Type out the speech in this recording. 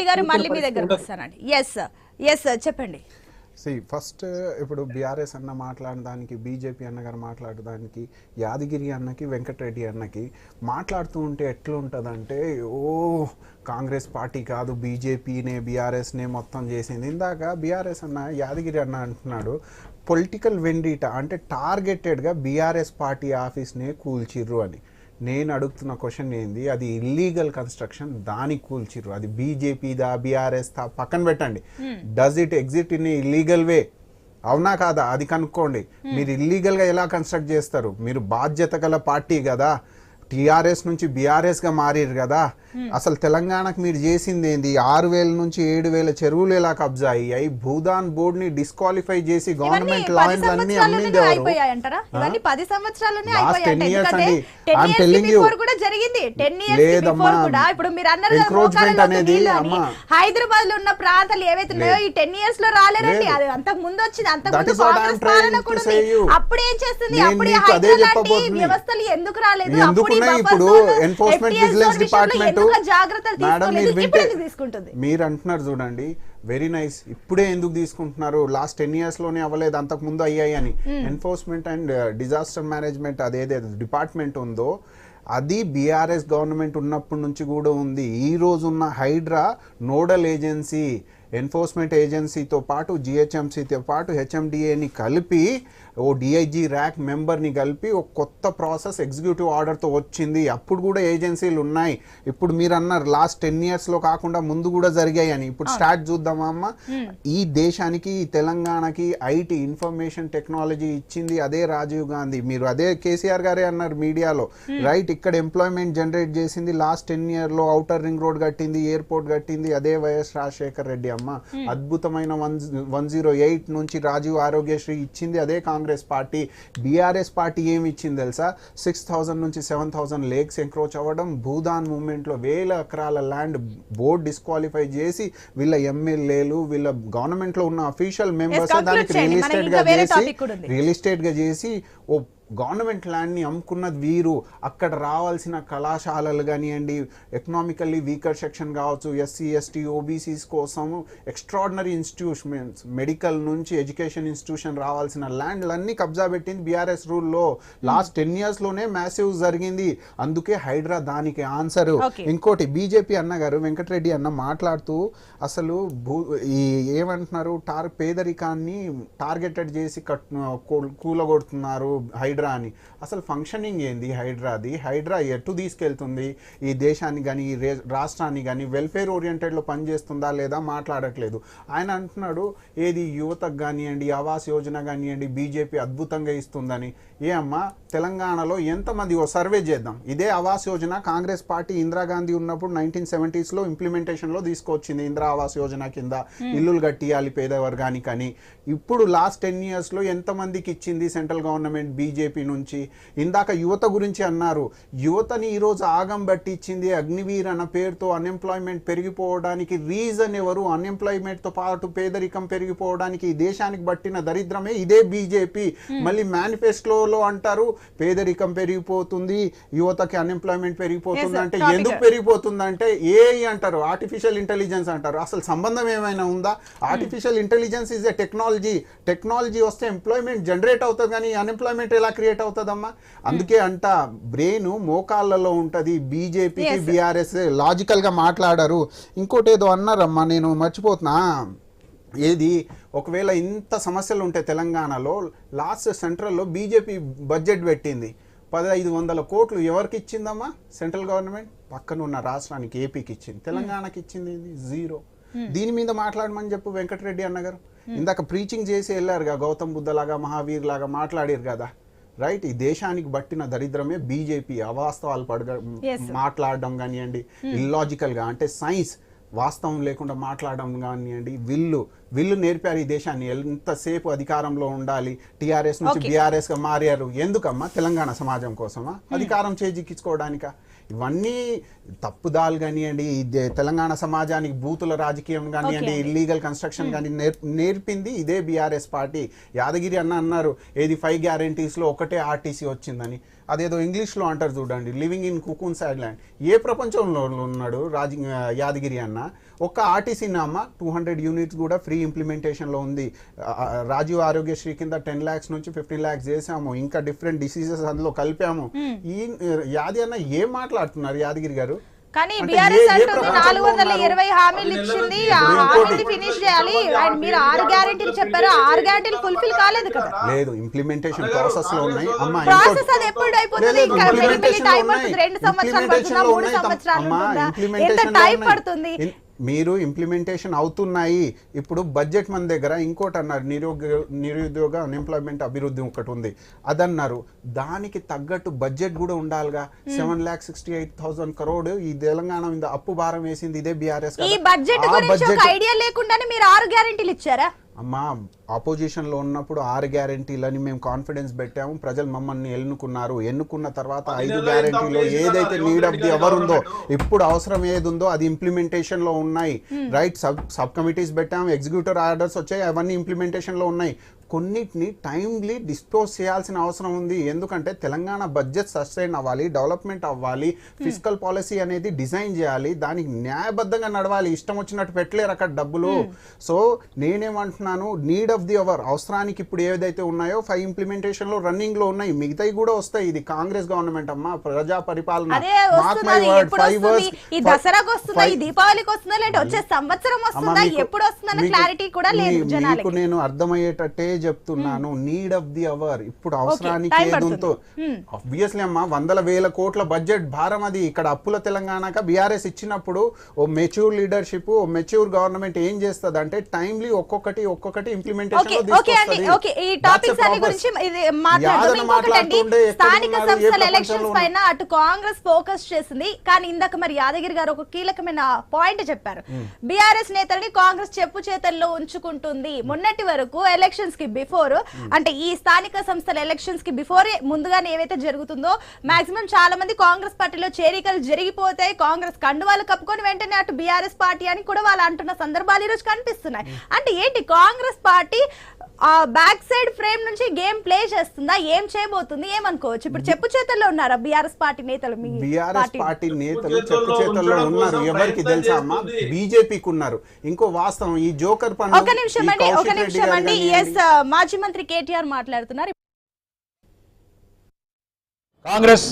రెడ్డి గారు మళ్ళీ మీ దగ్గరకు. వస్తానండి. ఎస్ ఎస్ చెప్పండి. సి ఫస్ట్ ఇప్పుడు బీఆర్ఎస్ అన్న మాట్లాడడానికి బీజేపీ అన్నగారు మాట్లాడడానికి యాదగిరి అన్నకి వెంకటరెడ్డి అన్నకి మాట్లాడుతూ ఉంటే ఎట్లుంటుందంటే ఓ కాంగ్రెస్ పార్టీ కాదు బీజేపీనే బీఆర్ఎస్నే మొత్తం చేసింది. ఇందాక బీఆర్ఎస్ అన్న యాదగిరి అన్న అంటున్నాడు పొలిటికల్ వెండిట అంటే టార్గెటెడ్గా బీఆర్ఎస్ పార్టీ ఆఫీస్నే కూల్చిర్రు అని. నేను అడుగుతున్న క్వశ్చన్ ఏంది? అది ఇల్లీగల్ కన్స్ట్రక్షన్ దానికి కూల్చిర్రు. అది బీజేపీ దా బీఆర్ఎస్ దా? పక్కన పెట్టండి. Does it exit in illegal way అవునా కాదా? అది కనుక్కోండి. మీరు ఇల్లీగల్గా ఎలా కన్స్ట్రక్ట్ చేస్తారు? మీరు బాధ్యత గల పార్టీ కదా. టిఆర్ఎస్ నుంచి బీఆర్ఎస్గా మారారు కదా. అసలు తెలంగాణకు మీరు చేసింది ఏంది? ఆరు వేల నుంచి ఏడు వేల చెరువులు ఎలా కబ్జా అయ్యాయి. భూదాన్ బోర్డ్ని డిస్క్వాలిఫై చేసి గవర్నమెంట్ అన్ని సంవత్సరాల్లోనే అమ్మింది ఎవరు? అయిపోయాయంటారా ఇవన్నీ పది సంవత్సరాల్లోనే Last అయిపోయాయంట 10 years ఎందుకంటే అండి. Ten I'm years telling you. Before కూడా జరిగింది. టెన్ ఇయర్స్ లేదమ్మా. బిఫోర్ కూడా. ఇప్పుడు మీరు అన్నారు కదా Encroachment మోకాళ్ళలోకి అనేది. హైదరాబాద్లో ఉన్న ప్రాంతాలు ఏవైతే ఉన్నాయో ఈ టెన్ ఇయర్స్లో రాలేరండి లేదు. అది అంతకు ముందు వచ్చింది. అంతకు ముందు కాంగ్రెస్ పాలన కూడా. అప్పుడు ఏం చేస్తుంది? అప్పుడు హైదరాబాద్. వ్యవస్థలు ఎందుకు రాలేదు? ఎందుకున్నాయి buffer ఇప్పుడు? ఎన్ఫోర్స్మెంట్ విజిలెన్స్ డిపార్ట్మెంట్ మేడం మీరు వింటే మీరు అంటున్నారు చూడండి వెరీ నైస్ ఇప్పుడే ఎందుకు తీసుకుంటున్నారు? లాస్ట్ టెన్ ఇయర్స్లోనే అవ్వలేదు అంతకు ముందు అయ్యాయి అని. ఎన్ఫోర్స్మెంట్ అండ్ డిజాస్టర్ మేనేజ్మెంట్ అదేదైతే డిపార్ట్మెంట్ ఉందో అది బీఆర్ఎస్ గవర్నమెంట్ ఉన్నప్పటి నుంచి కూడా ఉంది. ఈ రోజు ఉన్న హైడ్రా నోడల్ ఏజెన్సీ ఎన్ఫోర్స్మెంట్ ఏజెన్సీతో పాటు జిహెచ్ఎంసీతో పాటు హెచ్ఎండిఏని కలిపి ఓ డిఐజీ ర్యాక్ మెంబర్ని కలిపి ఒక కొత్త ప్రాసెస్ ఎగ్జిక్యూటివ్ ఆర్డర్తో వచ్చింది. అప్పుడు కూడా ఏజెన్సీలు ఉన్నాయి. ఇప్పుడు మీరు అన్నారు లాస్ట్ టెన్ ఇయర్స్లో కాకుండా ముందు కూడా జరిగాయి అని. ఇప్పుడు స్టార్ట్ చూద్దామా అమ్మ? ఈ దేశానికి తెలంగాణకి ఐటీ ఇన్ఫర్మేషన్ టెక్నాలజీ ఇచ్చింది అదే రాజీవ్ గాంధీ. మీరు అదే కేసీఆర్ గారే అన్నారు మీడియాలో. రైట్ ఇక్కడ ఎంప్లాయ్మెంట్ జనరేట్ చేసింది లాస్ట్ టెన్ ఇయర్లో అవుటర్ రింగ్ రోడ్ కట్టింది ఎయిర్పోర్ట్ కట్టింది అదే వైఎస్ రాజశేఖర్ రెడ్డి అమ్మ అద్భుతమైన వన్ వన్ జీరో ఎయిట్ నుంచి రాజీవ్ ఆరోగ్యశ్రీ ఇచ్చింది అదే కాంగ్రెస్ పార్టీ బీఆర్ఎస్ పార్టీ ఏమి ఇచ్చింది తెలుసా సిక్స్ థౌసండ్ నుంచి సెవెన్ థౌసండ్ లేక్స్ ఎంక్రోచ్ అవ్వడం భూదాన్ మూమెంట్లో వేల ఎకరాల ల్యాండ్ బోర్డ్ డిస్క్వాలిఫై చేసి వీళ్ళ ఎమ్మెల్యేలు వీళ్ళ గవర్నమెంట్లో ఉన్న అఫీషియల్ మెంబర్స్ దానికి. రియల్ మనకి ఎస్టేట్ ఇంకా గా వేరే చేసి. రియల్ ఎస్టేట్గా చేసి ఓ గవర్నమెంట్ ల్యాండ్ని అమ్ముకున్నది వీరు. అక్కడ రావాల్సిన కళాశాలలు కానివ్వండి ఎకనామికల్లీ వీకర్ సెక్షన్ కావచ్చు ఎస్సీ ఎస్టీ ఓబీసీస్ కోసం ఎక్స్ట్రాడినరీ ఇన్స్టిట్యూషన్స్ మెడికల్ నుంచి ఎడ్యుకేషన్ ఇన్స్టిట్యూషన్ రావాల్సిన ల్యాండ్లన్నీ కబ్జా పెట్టింది బీఆర్ఎస్ రూల్లో. లాస్ట్ టెన్ ఇయర్స్లోనే మ్యాసివ్ జరిగింది. అందుకే హైడ్రా దానికి ఆన్సర్. ఇంకోటి బీజేపీ అన్న గారు వెంకటరెడ్డి అన్న మాట్లాడుతూ అసలు భూ ఈ ఏమంటున్నారు టార్ పేదరికాన్ని టార్గెటెడ్ చేసి కట్ కూలగొడుతున్నారు హైడ్రా అని అసలు ఫంక్షనింగ్ ఏంది హైడ్రాది? హైడ్రా ఎటు తీసుకెళ్తుంది? ఈ దేశాన్ని కానీ ఈ రాష్ట్రాన్ని కానీ వెల్ఫేర్ ఓరియంటెడ్లో పనిచేస్తుందా లేదా మాట్లాడట్లేదు. ఆయన అంటున్నాడు ఏది యువతకు కానివ్వండి ఆవాస్ యోజన కానివ్వండి బీజేపీ అద్భుతంగా ఇస్తుందని. ఏ అమ్మా తెలంగాణలో ఎంతమంది ఓ సర్వే చేద్దాం. ఇదే ఆవాస్ యోజన కాంగ్రెస్ పార్టీ ఇందిరాగాంధీ ఉన్నప్పుడు నైన్టీన్ సెవెంటీస్లో ఇంప్లిమెంటేషన్లో తీసుకొచ్చింది ఇందిరా ఆవాస్ యోజన కింద. ఇల్లులు కట్టియాలి పేద వర్గానికి అని ఇప్పుడు లాస్ట్ టెన్ ఇయర్స్లో ఎంతమందికి ఇచ్చింది సెంట్రల్ గవర్నమెంట్ బీజేపీ నుంచి. ఇందాక యువత గురించి అన్నారు యువతని ఈరోజు ఆగం బట్టి ఇచ్చింది అగ్నివీర్ అన్న పేరుతో అన్ఎంప్లాయ్మెంట్ పెరిగిపోవడానికి రీజన్ ఎవరు? అన్ఎంప్లాయ్మెంట్తో పాటు పేదరికం పెరిగిపోవడానికి ఈ దేశానికి పట్టిన దరిద్రమే ఇదే బీజేపీ. మళ్ళీ మేనిఫెస్టోలో అంటారు పేదరికం పెరిగిపోతుంది యువతకి అన్ఎంప్లాయ్మెంట్ పెరిగిపోతుంది అంటే. ఎందుకు పెరిగిపోతుంది అంటే ఏ అంటారు ఆర్టిఫిషియల్ ఇంటెలిజెన్స్ అంటారు. అసలు సంబంధం ఏమైనా ఉందా? Artificial intelligence is a technology. Technology వస్తే ఎంప్లాయ్మెంట్ జనరేట్ అవుతుంది కానీ అన్ఎంప్లాయ్మెంట్ ఎలా క్రియేట్ అవుతుందమ్మా? అందుకే అంట బ్రెయిన్ మోకాళ్ళలో ఉంటది. బీజేపీకి. బీఆర్ఎస్ లాజికల్గా మాట్లాడారు. ఇంకోటి ఏదో అన్నారమ్మా నేను మర్చిపోతున్నా. ఏది? ఒకవేళ ఇంత సమస్యలు ఉంటే తెలంగాణలో లాస్ట్ సెంట్రల్లో బీజేపీ బడ్జెట్ పెట్టింది. పదహైదు వందల కోట్లు ఎవరికి ఇచ్చిందమ్మా? Central government? పక్కన ఉన్న రాష్ట్రానికి ఏపీకి ఇచ్చింది. తెలంగాణకి ఇచ్చింది ఏంది? జీరో. దీని మీద మాట్లాడమని చెప్పు వెంకటరెడ్డి అన్నగారు. ఇందాక ప్రీచింగ్ చేసి వెళ్ళారుగా గౌతమ్ బుద్ధ లాగా మహావీర్ లాగా మాట్లాడారు కదా. రైట్? ఈ దేశానికి బట్టిన దరిద్రమే బీజేపీ అవాస్తవాలు పడగ sir. మాట్లాడడం కానివ్వండి ఇల్లాజికల్గా అంటే సైన్స్ వాస్తవం లేకుండా మాట్లాడడం కానివ్వండి విల్లు విల్లు నేర్పారు ఈ దేశాన్ని. ఎంతసేపు అధికారంలో ఉండాలి? టిఆర్ఎస్ నుంచి Okay. బీఆర్ఎస్గా మారారు. ఎందుకమ్మా? తెలంగాణ సమాజం కోసమా? అధికారం చేజిక్కించుకోవడానికా? ఇవన్నీ తప్పుదాలు కానివ్వండి తెలంగాణ సమాజానికి బూతుల రాజకీయం కానివ్వండి. ఇల్లీగల్ కన్స్ట్రక్షన్ కానీ నేర్ నేర్పింది ఇదే బీఆర్ఎస్ పార్టీ. యాదగిరి అన్న అన్నారు ఏది ఫైవ్ గ్యారంటీస్లో ఒకటే ఆర్టీసీ వచ్చిందని. అదేదో ఇంగ్లీష్లో అంటారు చూడండి living in cocoon side land ఏ ప్రపంచంలో ఉన్నాడు రాజ యాదగిరి అన్న? ఒక్క ఆర్టీసీ అమ్మ టూ హండ్రెడ్ యూనిట్స్ కూడా ఫ్రీ ఇంప్లిమెంటేషన్లో ఉంది. రాజీవ్ ఆరోగ్యశ్రీ కింద టెన్ లాక్స్ నుంచి ఫిఫ్టీన్ లాక్స్ చేసాము ఇంకా డిఫరెంట్ డిసీజెస్ అందులో కలిపాము. ఈ యాది అన్న ఏం మాట్లాడుతున్నారు యాదగిరి గారు? కానీ బీఆర్ఎస్ అంటుంది నాలుగు వందల? ఇరవై హామీలు ఇచ్చింది. ఆ హామీలు ఫినిష్ చేయాలి. అండ్ మీరు ఆరు గ్యారెంటీలు చెప్పారు. ఆరు గ్యారెంటీలు ఫుల్ఫిల్ కాలేదు కదా. లేదు ఇంప్లిమెంటేషన్ ప్రాసెస్లో ఉన్నాయి. అమ్మ ప్రాసెస్ అది ఎప్పుడు అయిపోతుంది? ఇంకా టైం పడుతుంది. రెండు సంవత్సరాలు పడుతుందా? మూడు సంవత్సరాలు ఎంత టైం. పడుతుంది? మీరు ఇంప్లిమెంటేషన్ అవుతున్నాయి. ఇప్పుడు బడ్జెట్ మన దగ్గర ఇంకోటి అన్నారు నిరుద్యోగ నిరుద్యోగ అన్ఎంప్లాయ్మెంట్ అభివృద్ధి ఒకటి ఉంది. అదన్నారు దానికి తగ్గట్టు బడ్జెట్ కూడా ఉండాలిగా. Seven lakh sixty eight thousand crore ఈ తెలంగాణ మీద అప్పు భారం వేసింది ఇదే బీఆర్ఎస్ బడ్జెట్ ఐడియా లేకుండానే మీరు ఆరు గ్యారెంటీలు ఇచ్చారా? అమ్మా ఆపోజిషన్లో ఉన్నప్పుడు ఆరు గ్యారెంటీలని మేము కాన్ఫిడెన్స్ పెట్టాము. ప్రజలు మమ్మల్ని ఎన్నుకున్నారు. ఎన్నుకున్న తర్వాత ఐదు గ్యారెంటీలో ఏదైతే నీడ్ ఆఫ్ ది ఎవర్ ఉందో. ఇప్పుడు అవసరం ఏది ఉందో అది ఇంప్లిమెంటేషన్లో ఉన్నాయి. రైట్ సబ్ సబ్ కమిటీస్ పెట్టాము. ఎగ్జిక్యూటివ్ ఆర్డర్స్ వచ్చాయి. అవన్నీ ఇంప్లిమెంటేషన్లో ఉన్నాయి. కొన్నిటిని టైమ్లీ డిస్పోజ్ చేయాల్సిన అవసరం ఉంది. ఎందుకంటే తెలంగాణ బడ్జెట్ సస్టైన్ అవ్వాలి డెవలప్మెంట్ అవ్వాలి ఫిజికల్ పాలసీ అనేది డిజైన్ చేయాలి. దానికి న్యాయబద్ధంగా నడవాలి. ఇష్టం వచ్చినట్టు పెట్టలేరు అక్కడ డబ్బులు. సో నేనేమంటున్నాను నీడ్ ఆఫ్ ది అవర్ అవసరానికి ఇప్పుడు ఏదైతే ఉన్నాయో ఫైవ్ ఇంప్లిమెంటేషన్లో రన్నింగ్లో ఉన్నాయి. మిగతాయి కూడా వస్తాయి. ఇది కాంగ్రెస్ గవర్నమెంట్ అమ్మా ప్రజా పరిపాలన. ఈ దసరాకు వస్తుందా? ఈ దీపావళికి వస్తుందా? లేదంటే వచ్చే సంవత్సరం వస్తుందా? ఎప్పుడు వస్తుందన్న క్లారిటీ కూడా లేదు జనాలకి. మీకు నేను అర్థమయ్యేటట్టే చెప్తున్నాను నీడ్ ఆఫ్ ది అవర్ ఇప్పుడు అవసరానికి ఆబ్వియస్లీ అమ్మా వందల వేల కోట్ల బడ్జెట్ భారం అది. ఇక్కడ అప్పుల తెలంగాణక బీఆర్ఎస్ ఇచ్చినప్పుడు ఓ మెచ్యూర్ లీడర్షిప్ ఓ మెచ్యూర్ గవర్నమెంట్ ఏం చేస్తుంది అంటే టైమ్లీ ఒక్కొక్కటి ఒక్కొక్కటి ఇంప్లిమెంటేషన్ అటు కాంగ్రెస్ ఫోకస్ చేసింది. కానీ ఇందాక మరి యాదగిరి గారు ఒక కీలకమైన పాయింట్ చెప్పారు. బీఆర్ఎస్ నేతల్ని కాంగ్రెస్ చెప్పు చేతల్లో ఉంచుకుంటుంది. మొన్నటి వరకు ఎలక్షన్స్కి బిఫోర్ అంటే ఈ స్థానిక సంస్థల ఎలక్షన్స్కి బిఫోర్ ముందుగానే ఏవైతే జరుగుతుందో మాక్సిమం చాలా మంది కాంగ్రెస్ పార్టీలో చేరికలు జరిగిపోతాయి కాంగ్రెస్ కండువాలు కప్పుకొని వెంటనే అటు బీఆర్ఎస్ పార్టీ అని కూడా వాళ్ళు అంటున్న సందర్భాలు ఈ రోజు కనిపిస్తున్నాయి అంటే ఏంటి కాంగ్రెస్ పార్టీ ఆ బ్యాక్ సైడ్ ఫ్రేమ్ నుంచి గేమ్ ప్లే చేస్తుందా? ఏం చేయబోతుంది? ఏమనుకోవచ్చు? ఇప్పుడు చెప్పు చేతల్లో ఉన్నారా బీఆర్ఎస్ పార్టీ నేతలు మీ బీఆర్ఎస్ పార్టీ? పార్టీ నేతలు చెప్పు చేతుల్లో ఉన్నారు. ఎవరికి తెలుసా అమ్మా. బీజేపీకి ఉన్నారు. ఇంకో వాస్తవం ఈ జోకర్ పనులు ఒక నిమిషం అండి ఒక నిమిషం అండి. ఎస్ మాజీ మంత్రి కేటీఆర్ మాట్లాడుతున్నారు. కాంగ్రెస్